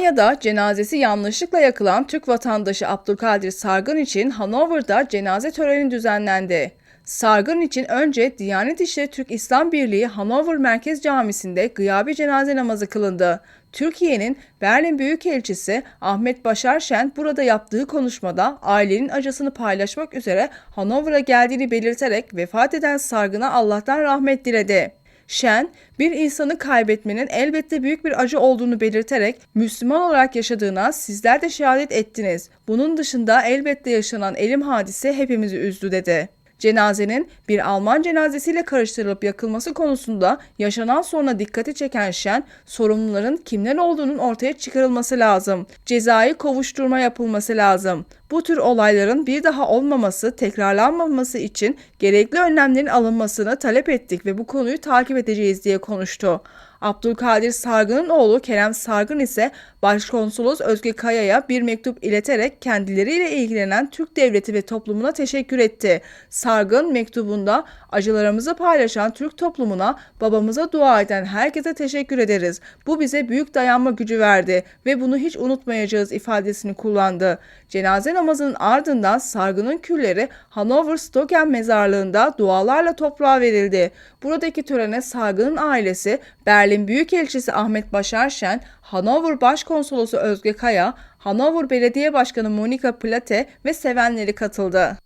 Almanya'da cenazesi yanlışlıkla yakılan Türk vatandaşı Abdülkadir Sargın için Hanover'da cenaze töreni düzenlendi. Sargın için önce Diyanet İşleri Türk İslam Birliği Hanover Merkez Camisi'nde gıyabi cenaze namazı kılındı. Türkiye'nin Berlin Büyükelçisi Ahmet Başar Şen burada yaptığı konuşmada ailenin acısını paylaşmak üzere Hanover'a geldiğini belirterek vefat eden Sargın'a Allah'tan rahmet diledi. Şen, bir insanı kaybetmenin elbette büyük bir acı olduğunu belirterek Müslüman olarak yaşadığına sizler de şehadet ettiniz. Bunun dışında elbette yaşanan elim hadise hepimizi üzdü dedi. Cenazenin bir Alman cenazesiyle karıştırılıp yakılması konusunda yaşanan soruna dikkati çeken Şen, sorumluların kimler olduğunun ortaya çıkarılması lazım. Cezai kovuşturma yapılması lazım. Bu tür olayların bir daha olmaması, tekrarlanmaması için gerekli önlemlerin alınmasını talep ettik ve bu konuyu takip edeceğiz diye konuştu. Abdülkadir Sargın'ın oğlu Kerem Sargın ise Başkonsolos Özge Kaya'ya bir mektup ileterek kendileriyle ilgilenen Türk devleti ve toplumuna teşekkür etti. Sargın mektubunda acılarımızı paylaşan Türk toplumuna, babamıza dua eden herkese teşekkür ederiz. Bu bize büyük dayanma gücü verdi ve bunu hiç unutmayacağız ifadesini kullandı. Cenaze namazının ardından Sargın'ın külleri Hanover Stoken mezarlığında dualarla toprağa verildi. Buradaki törene Sargın'ın ailesi, Berlin Büyükelçisi Ahmet Başar Şen, Hanover Başkonsolosu Özge Kaya, Hanover Belediye Başkanı Monika Plate ve sevenleri katıldı.